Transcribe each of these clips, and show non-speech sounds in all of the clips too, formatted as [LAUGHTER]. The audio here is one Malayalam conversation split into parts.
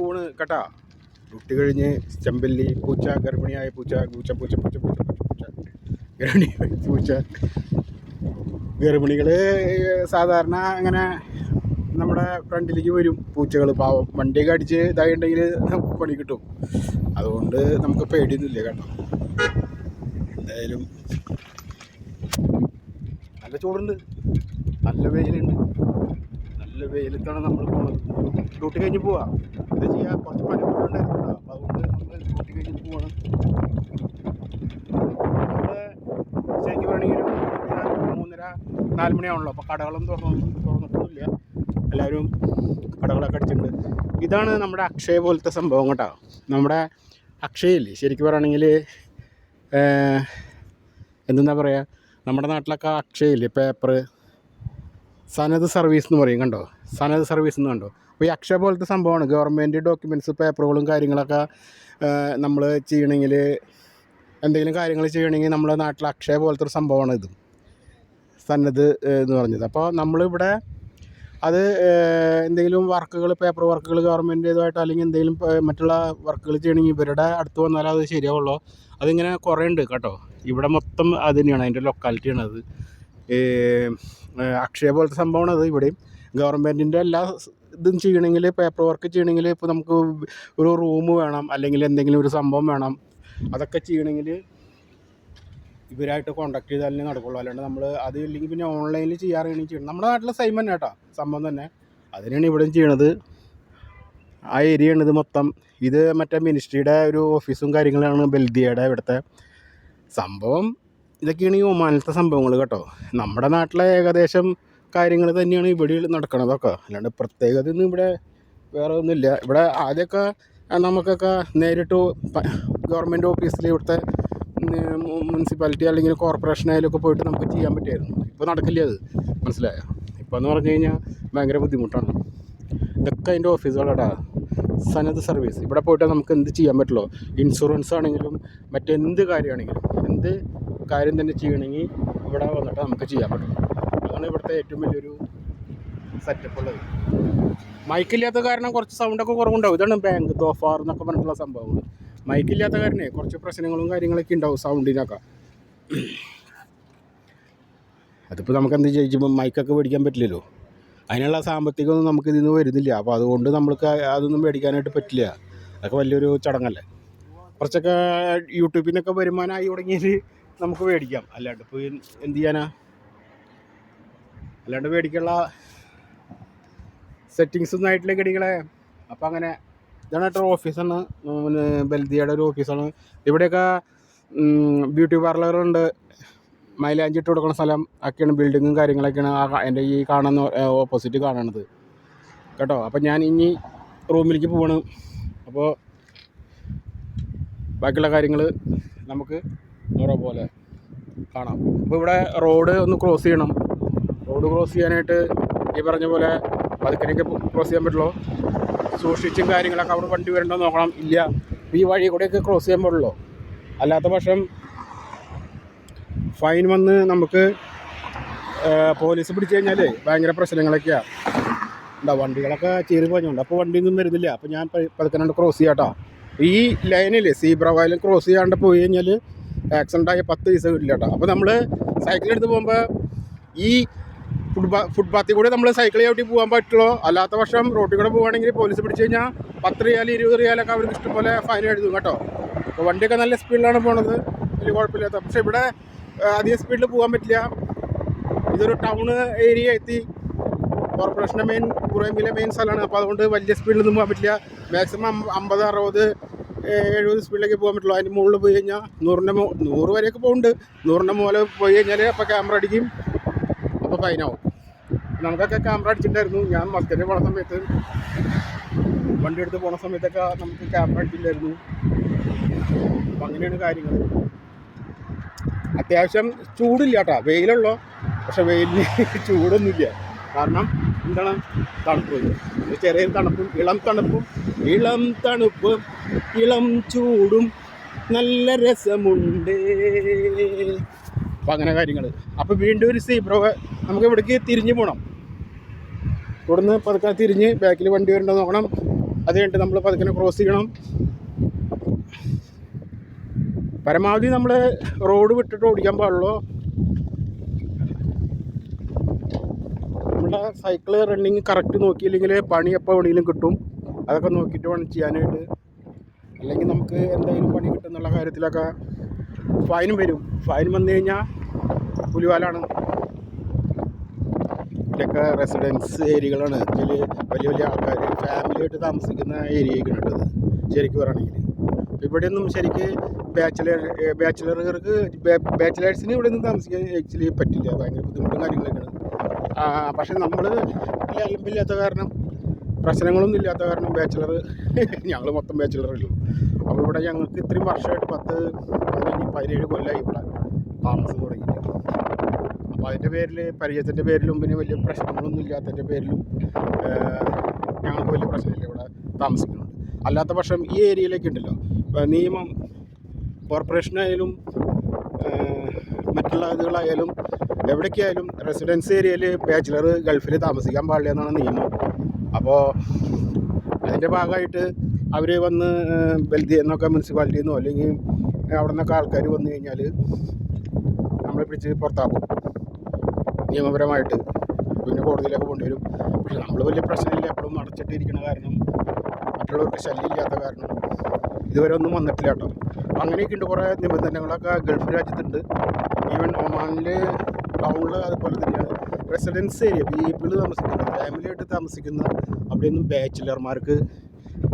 പോണ് കേട്ടാ? ഡ്യൂട്ടി കഴിഞ്ഞ് ചെമ്പല്ലി പൂച്ച ഗർഭിണിയായ പൂച്ച പൂച്ച പൂച്ച പൂച്ച പൂച്ച പൂച്ച ഗർഭിണിയായ പൂച്ച. ഗർഭിണികൾ സാധാരണ അങ്ങനെ നമ്മുടെ ഫ്രണ്ടിലേക്ക് വരും പൂച്ചകൾ പാവം വണ്ടിയൊക്കെ അടിച്ച് ഇതായിട്ടുണ്ടെങ്കിൽ നമുക്ക് പണി കിട്ടും. അതുകൊണ്ട് നമുക്ക് പേടിയൊന്നുമില്ല കേട്ടോ. എന്തായാലും നല്ല ചൂടുണ്ട്. നല്ല വെയിലുണ്ട്. നല്ല വെയിലത്താണ് നമ്മൾ പോകുന്നത് ഡ്യൂട്ടി കഴിഞ്ഞ് പോവാ. എന്താ ചെയ്യുക കുറച്ച് പണി കൂടുതലുണ്ടായിരുന്നു കേട്ടോ അപ്പോൾ അതുകൊണ്ട് നമ്മൾ ഡ്യൂട്ടി കഴിഞ്ഞ് പോവാണ് നമ്മൾ ശരിക്കും വേണമെങ്കിൽ ഒരു മൂന്നര നാല് മണിയാണല്ലോ അപ്പോൾ കടകളും തുറന്നു എല്ലാവരും കടകളൊക്കെ അടിച്ചിട്ടുണ്ട്. ഇതാണ് നമ്മുടെ അക്ഷയ പോലത്തെ സംഭവം കേട്ടോ. നമ്മുടെ അക്ഷയയില്ലേ ശരിക്കും പറയുകയാണെങ്കിൽ എന്തെന്നാ പറയുക നമ്മുടെ നാട്ടിലൊക്കെ അക്ഷയയില്ലേ പേപ്പർ സനത് സർവീസ് എന്ന് പറയും കണ്ടോ? സനത് സർവീസ് എന്ന് കണ്ടോ? അപ്പോൾ ഈ അക്ഷയ പോലത്തെ സംഭവമാണ്. ഗവൺമെന്റ് ഡോക്യുമെന്റ്സ് പേപ്പറുകളും കാര്യങ്ങളൊക്കെ നമ്മൾ ചെയ്യണമെങ്കിൽ എന്തെങ്കിലും കാര്യങ്ങൾ ചെയ്യണമെങ്കിൽ നമ്മുടെ നാട്ടിൽ അക്ഷയ പോലത്തെ ഒരു സംഭവമാണ് ഇത്. സന്നദ്ധ എന്ന് പറഞ്ഞത്. അപ്പോൾ നമ്മളിവിടെ അത് എന്തെങ്കിലും വർക്കുകൾ പേപ്പർ വർക്കുകൾ ഗവൺമെന്റ് ഇതുമായിട്ട് അല്ലെങ്കിൽ എന്തെങ്കിലും മറ്റുള്ള വർക്കുകൾ ചെയ്യണമെങ്കിൽ ഇവരുടെ അടുത്ത് വന്നാൽ അത് ശരിയാവുള്ളൂ. അതിങ്ങനെ കുറേ ഉണ്ട് കേട്ടോ. ഇവിടെ മൊത്തം അത് തന്നെയാണ് അതിന്റെ ലൊക്കാലിറ്റിയാണ് അത്. അക്ഷയ പോലത്തെ സംഭവമാണ് അത് ഇവിടെയും. ഗവൺമെന്റിന്റെ എല്ലാ ഇതും ചെയ്യണമെങ്കിൽ പേപ്പർ വർക്ക് ചെയ്യണമെങ്കിൽ ഇപ്പോൾ നമുക്ക് ഒരു റൂം വേണം അല്ലെങ്കിൽ എന്തെങ്കിലും ഒരു സംഭവം വേണം. അതൊക്കെ ചെയ്യണമെങ്കിൽ ഇവരായിട്ട് കോണ്ടാക്ട് ചെയ്താലേ നടക്കുള്ളൂ. അല്ലാണ്ട് നമ്മൾ അത് ഇല്ലെങ്കിൽ പിന്നെ ഓൺലൈനിൽ ചെയ്യാറാണെങ്കിൽ ചെയ്യണം. നമ്മുടെ നാട്ടിലെ സെയിം തന്നെ കേട്ടോ സംഭവം തന്നെ. അതിനാണ് ഇവിടെയും ചെയ്യണത്. ആ ഏരിയ ഇത് മൊത്തം. ഇത് മറ്റേ മിനിസ്ട്രിയുടെ ഒരു ഓഫീസും കാര്യങ്ങളാണ് ബൽദിയയുടെ ഇവിടുത്തെ സംഭവം. ഇതൊക്കെയാണ് ഈ ഒമാനത്തെ സംഭവങ്ങൾ കേട്ടോ. നമ്മുടെ നാട്ടിലെ ഏകദേശം കാര്യങ്ങൾ തന്നെയാണ് ഇവിടെ നടക്കണതൊക്കെ അല്ലാണ്ട് പ്രത്യേകത ഒന്നും ഇവിടെ വേറെ ഒന്നുമില്ല. ഇവിടെ ആദ്യമൊക്കെ നമുക്കൊക്കെ നേരിട്ട് ഗവൺമെന്റ് ഓഫീസിൽ ഇവിടുത്തെ മുനിസിപ്പാലിറ്റി അല്ലെങ്കിൽ കോർപ്പറേഷൻ ആയാലൊക്കെ പോയിട്ട് നമുക്ക് ചെയ്യാൻ പറ്റുമായിരുന്നു ഇപ്പോൾ നടക്കില്ല അത്? മനസ്സിലായോ? ഇപ്പോൾ എന്ന് പറഞ്ഞു കഴിഞ്ഞാൽ ഭയങ്കര ബുദ്ധിമുട്ടാണ്. ഇതൊക്കെ അതിന്റെ ഓഫീസുകളടാ സന്നദ്ധ സർവീസ് ഇവിടെ പോയിട്ട് നമുക്ക് എന്ത് ചെയ്യാൻ പറ്റുള്ളൂ? ഇൻഷുറൻസ് ആണെങ്കിലും മറ്റെന്ത് കാര്യമാണെങ്കിലും എന്ത് കാര്യം തന്നെ ചെയ്യണമെങ്കിൽ ഇവിടെ വന്നിട്ട് നമുക്ക് ചെയ്യാൻ പറ്റും. അതാണ് ഇവിടുത്തെ ഏറ്റവും വലിയൊരു സെറ്റപ്പ് ഉള്ളത്. മൈക്കില്ലാത്ത കാരണം കുറച്ച് സൗണ്ടൊക്കെ കുറവുണ്ടാവും. ഇതാണ് ബാങ്ക് ദോഫാർ എന്നൊക്കെ പറഞ്ഞിട്ടുള്ള സംഭവങ്ങൾ മൈക്കില്ലാത്ത കാരണേ കുറച്ച് പ്രശ്നങ്ങളും കാര്യങ്ങളൊക്കെ ഉണ്ടാവും സൗണ്ടിനൊക്കെ അതിപ്പോൾ നമുക്ക് എന്ത് ചോദിച്ചപ്പോൾ മൈക്കൊക്കെ മേടിക്കാൻ പറ്റില്ലല്ലോ. അതിനുള്ള സാമ്പത്തികമൊന്നും നമുക്ക് ഇതിൽ നിന്ന് വരുന്നില്ല. അപ്പോൾ അതുകൊണ്ട് നമ്മൾക്ക് അതൊന്നും മേടിക്കാനായിട്ട് പറ്റില്ല. അതൊക്കെ വലിയൊരു ചടങ്ങല്ലേ. കുറച്ചൊക്കെ യൂട്യൂബിൽ നിന്നൊക്കെ വരുമാനമായി തുടങ്ങിയത് നമുക്ക് മേടിക്കാം. അല്ലാണ്ട് ഇപ്പോൾ എന്ത് ചെയ്യാനാ? അല്ലാണ്ട് മേടിക്കുള്ള സെറ്റിങ്സ് ഒന്നും ആയിട്ടില്ല കിടികളെ അപ്പം അങ്ങനെ ഇതാണ് കേട്ടോ ഓഫീസാണ് പിന്നെ ബൽദിയുടെ ഒരു ഓഫീസാണ് ഇവിടെയൊക്കെ ബ്യൂട്ടി പാർലറുണ്ട് മൈലാഞ്ചി ഇട്ട് കൊടുക്കുന്ന സ്ഥലം ഒക്കെയാണ്. ബിൽഡിങ്ങും കാര്യങ്ങളൊക്കെയാണ് ആ എന്റെ ഈ കാണുന്ന ഓപ്പോസിറ്റ് കാണണത്. കേട്ടോ? അപ്പം ഞാൻ ഇനി റൂമിലേക്ക് പോവാണ്. അപ്പോൾ ബാക്കിയുള്ള കാര്യങ്ങൾ നമുക്ക് ഓരോ പോലെ കാണാം. അപ്പോൾ ഇവിടെ റോഡ് ഒന്ന് ക്രോസ് ചെയ്യണം. റോഡ് ക്രോസ് ചെയ്യാനായിട്ട് ഈ പറഞ്ഞ പോലെ പതുക്കനൊക്കെ ക്രോസ് ചെയ്യാൻ പറ്റുള്ളൂ. സൂക്ഷിച്ചും കാര്യങ്ങളൊക്കെ അവിടെ വണ്ടി വരണ്ടോ നോക്കണം. ഇല്ല. ഈ വഴി കൂടെയൊക്കെ ക്രോസ് ചെയ്യാൻ പാടുള്ളൂ അല്ലാത്ത പക്ഷം ഫൈൻ വന്ന് നമുക്ക് പോലീസ് പിടിച്ചു കഴിഞ്ഞാൽ ഭയങ്കര പ്രശ്നങ്ങളൊക്കെയാണ് എന്താ വണ്ടികളൊക്കെ ചീറി പോഞ്ഞുണ്ട് അപ്പോൾ വണ്ടിയൊന്നും വരുന്നില്ല. അപ്പോൾ ഞാൻ പതുക്കനാണ്ട് ക്രോസ് ചെയ്യാട്ടോ ഈ ലൈനിൽ സീബ്ര വയലും ക്രോസ് ചെയ്യാണ്ട് പോയി കഴിഞ്ഞാൽ ആക്സിഡന്റ് ആയ പത്ത് പൈസ കിട്ടില്ല കേട്ടോ അപ്പോൾ നമ്മൾ സൈക്കിൾ എടുത്ത് പോകുമ്പോൾ ഈ ഫുട്പാ ഫുട്പാത്തിൽ കൂടെ നമ്മൾ സൈക്കിൾ ചവിട്ടി പോകാൻ പറ്റുള്ളൂ. അല്ലാത്ത പക്ഷം റോട്ടിൽ കൂടെ പോവുകയാണെങ്കിൽ പോലീസ് പിടിച്ചു കഴിഞ്ഞാൽ പത്ത് റിയാൽ ഇരുപത് റിയാലൊക്കെ അവർക്ക് ഇഷ്ടംപോലെ ഫൈൻ എഴുതും കേട്ടോ. അപ്പോൾ വണ്ടിയൊക്കെ നല്ല സ്പീഡിലാണ് പോണത്. വലിയ കുഴപ്പമില്ലാത്ത. പക്ഷേ ഇവിടെ അധികം സ്പീഡിൽ പോകാൻ പറ്റില്ല. ഇതൊരു ടൗൺ ഏരിയ എത്തി. കോർപ്പറേഷന്റെ മെയിൻ കുറേമ്പിലെ മെയിൻ സ്ഥലമാണ്. അപ്പോൾ അതുകൊണ്ട് വലിയ സ്പീഡിലൊന്നും പോകാൻ പറ്റില്ല. മാക്സിമം അമ്പത് അറുപത് എഴുപത് സ്പീഡിലേക്ക് പോകാൻ പറ്റുള്ളൂ. അതിന്റെ മുകളിൽ പോയി കഴിഞ്ഞാൽ നൂറിന്റെ നൂറ് വരെയൊക്കെ പോകുന്നുണ്ട് നൂറിന്റെ മുകളിൽ പോയി കഴിഞ്ഞാൽ അപ്പോൾ ക്യാമറ അടിക്കും. അപ്പോൾ ഫൈനാവും നമുക്കൊക്കെ ക്യാമറ അടിച്ചിട്ടുണ്ടായിരുന്നു. ഞാൻ മസ്കറ്റ് പോണ സമയത്ത് വണ്ടി എടുത്ത് പോണ സമയത്തൊക്കെ നമുക്ക് ക്യാമറ അടിച്ചിട്ടുണ്ടായിരുന്നു. അപ്പം അങ്ങനെയാണ് കാര്യങ്ങൾ അത്യാവശ്യം ചൂടില്ല കേട്ടോ വെയിലുള്ളൂ പക്ഷെ വെയിലിന് [LAUGHS] ചൂടൊന്നുമില്ല. കാരണം എന്താണ്? തണുപ്പ്. ചെറിയ തണുപ്പും ഇളം തണുപ്പും ഇളം തണുപ്പും ഇളം ചൂടും നല്ല രസമുണ്ട്. അപ്പം അങ്ങനെ കാര്യങ്ങൾ അപ്പോൾ വീണ്ടും ഒരു സീബ്രോ നമുക്ക് ഇവിടേക്ക് തിരിഞ്ഞു പോകണം ഇവിടുന്ന് പതുക്കെ തിരിഞ്ഞ് ബാക്കിൽ വണ്ടി വരേണ്ടത് നോക്കണം. അത് കഴിഞ്ഞിട്ട് നമ്മൾ പതുക്കെ ക്രോസ് ചെയ്യണം. പരമാവധി നമ്മൾ റോഡ് വിട്ടിട്ട് ഓടിക്കാൻ പാടുള്ളൂ. നമ്മുടെ സൈക്കിൾ റണ്ണിങ് കറക്റ്റ് നോക്കിയില്ലെങ്കിൽ പണി എപ്പോൾ എവിടെയെങ്കിലും കിട്ടും. അതൊക്കെ നോക്കിയിട്ട് വേണം ചെയ്യാനായിട്ട്. അല്ലെങ്കിൽ നമുക്ക് എന്തെങ്കിലും പണി കിട്ടുന്നുള്ള കാര്യത്തിലൊക്കെ ഫൈനും വരും. ഫൈൻ വന്നു കഴിഞ്ഞാൽ പുലിവാലാണ്. ഇതൊക്കെ റെസിഡൻസ് ഏരിയകളാണ്. ഇതിൽ വലിയ വലിയ ആൾക്കാർ ഫാമിലിയായിട്ട് താമസിക്കുന്ന ഏരിയയൊക്കെയാണ് ഇത് ശരിക്കും പറയുകയാണെങ്കിൽ ഇവിടെയൊന്നും ശരിക്ക് ബാച്ചിലർ ബാച്ചിലറുകൾക്ക് ബാച്ചിലേഴ്സിന് ഇവിടെ ഒന്നും താമസിക്കാൻ ആക്ച്വലി പറ്റില്ല. ഭയങ്കര ബുദ്ധിമുട്ടും കാര്യങ്ങളൊക്കെയാണ്. പക്ഷെ നമ്മൾ അലമ്പില്ലാത്ത കാരണം പ്രശ്നങ്ങളൊന്നും ഇല്ലാത്ത കാരണം ബാച്ചിലർ ഞങ്ങൾ മൊത്തം ബാച്ചിലറുള്ളൂ അപ്പോൾ ഇവിടെ ഞങ്ങൾക്ക് ഇത്രയും വർഷമായിട്ട് പത്ത് പതിനഞ്ച് പതിനേഴ് കൊല്ലമായി ഇവിടെ താമസം തുടങ്ങിയിട്ട്. അപ്പോൾ അതിന്റെ പേരിൽ പരിചയത്തിന്റെ പേരിലും പിന്നെ വലിയ പ്രശ്നങ്ങളൊന്നും ഇല്ലാത്തതിന്റെ പേരിലും ഞങ്ങൾക്ക് വലിയ പ്രശ്നമില്ല ഇവിടെ താമസിക്കുന്നുണ്ട്. അല്ലാത്ത പക്ഷം ഈ ഏരിയയിലേക്ക് ഉണ്ടല്ലോ. നിയമം കോർപ്പറേഷനായാലും മറ്റുള്ള ഇതുകളായാലും എവിടേക്കായാലും റെസിഡൻസ് ഏരിയയിൽ ബാച്ചിലർ ഗൾഫിൽ താമസിക്കാൻ പാടില്ല എന്നാണ് നിയമം. അപ്പോൾ അതിന്റെ ഭാഗമായിട്ട് അവർ വന്ന് വെൽതി എന്നൊക്കെ മുനിസിപ്പാലിറ്റിയിൽ നിന്നോ അല്ലെങ്കിൽ അവിടെ നിന്നൊക്കെ ആൾക്കാർ വന്നു കഴിഞ്ഞാൽ നമ്മളെ പിടിച്ച് പുറത്താക്കും. നിയമപരമായിട്ട് പിന്നെ കോടതിയിലൊക്കെ കൊണ്ടുവരും. പക്ഷെ നമ്മൾ വലിയ പ്രശ്നമില്ല. എപ്പോഴും അടച്ചിട്ടിരിക്കുന്ന കാരണം മറ്റുള്ളവർക്ക് ശല്യമില്ലാത്ത കാരണം ഇതുവരെ ഒന്നും വന്നിട്ടില്ല കേട്ടോ. അങ്ങനെയൊക്കെ ഉണ്ട്. കുറേ നിബന്ധനകളൊക്കെ ഗൾഫ് രാജ്യത്തുണ്ട്. ഈവൻ ഒമാനിൽ ടൗണിൽ അതുപോലെ തന്നെയാണ്. റെസിഡൻസ് ഏരിയ പീപ്പിൾ താമസിക്കുന്ന ഫാമിലിയായിട്ട് താമസിക്കുന്ന അവിടെയൊന്നും ബാച്ചിലർമാർക്ക്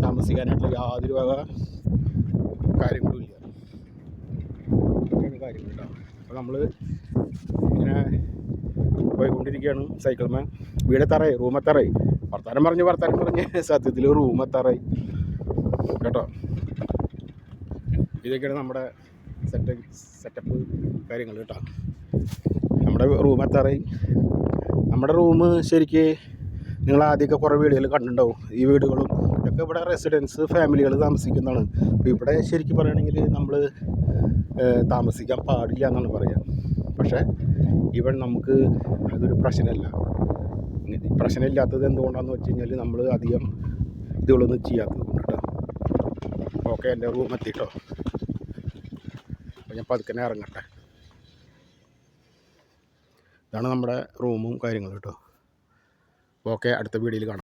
താമസിക്കാനായിട്ടുള്ള യാതൊരു വക കാര്യങ്ങളും ഇല്ല. കാര്യങ്ങളുണ്ടാവും അപ്പോൾ നമ്മൾ ഇങ്ങനെ പോയിക്കൊണ്ടിരിക്കുകയാണ് സൈക്കിൾമേ വീടെത്താറായി റൂമെത്താറായി. വർത്താനം പറഞ്ഞ് വർത്താനം പറഞ്ഞ്. സത്യത്തിൽ റൂമെത്താറായി. കേട്ടോ? ഇതൊക്കെയാണ് നമ്മുടെ സെറ്റ് സെറ്റപ്പ് കാര്യങ്ങൾ കേട്ടോ. നമ്മുടെ റൂമെത്താറായി. നമ്മുടെ റൂം ശരിക്ക് നിങ്ങൾ ആദ്യമൊക്കെ കുറേ വീടുകൾ കണ്ടിട്ടുണ്ടാവും. ഈ വീടുകളും ഇതൊക്കെ ഇവിടെ റെസിഡൻസ് ഫാമിലികൾ താമസിക്കുന്നതാണ്. അപ്പോൾ ഇവിടെ ശരിക്കും പറയുകയാണെങ്കിൽ നമ്മൾ താമസിക്കാൻ പാടില്ല എന്നാണ് പറയുക പക്ഷേ ഇവൻ നമുക്ക് അതൊരു പ്രശ്നമല്ല. പ്രശ്നമില്ലാത്തത് എന്തുകൊണ്ടാണെന്ന് വെച്ച് കഴിഞ്ഞാൽ നമ്മൾ അധികം ഇതുകളൊന്നും ചെയ്യാത്തത് കൊണ്ടിട്ട് ഓക്കെ എന്റെ റൂം എത്തിട്ടോ. ഞാൻ പതുക്കനെ ഇറങ്ങട്ടെ. ഇതാണ് നമ്മുടെ റൂമും കാര്യങ്ങളും കേട്ടോ ഓക്കെ അടുത്ത വീഡിയോയിൽ കാണാം.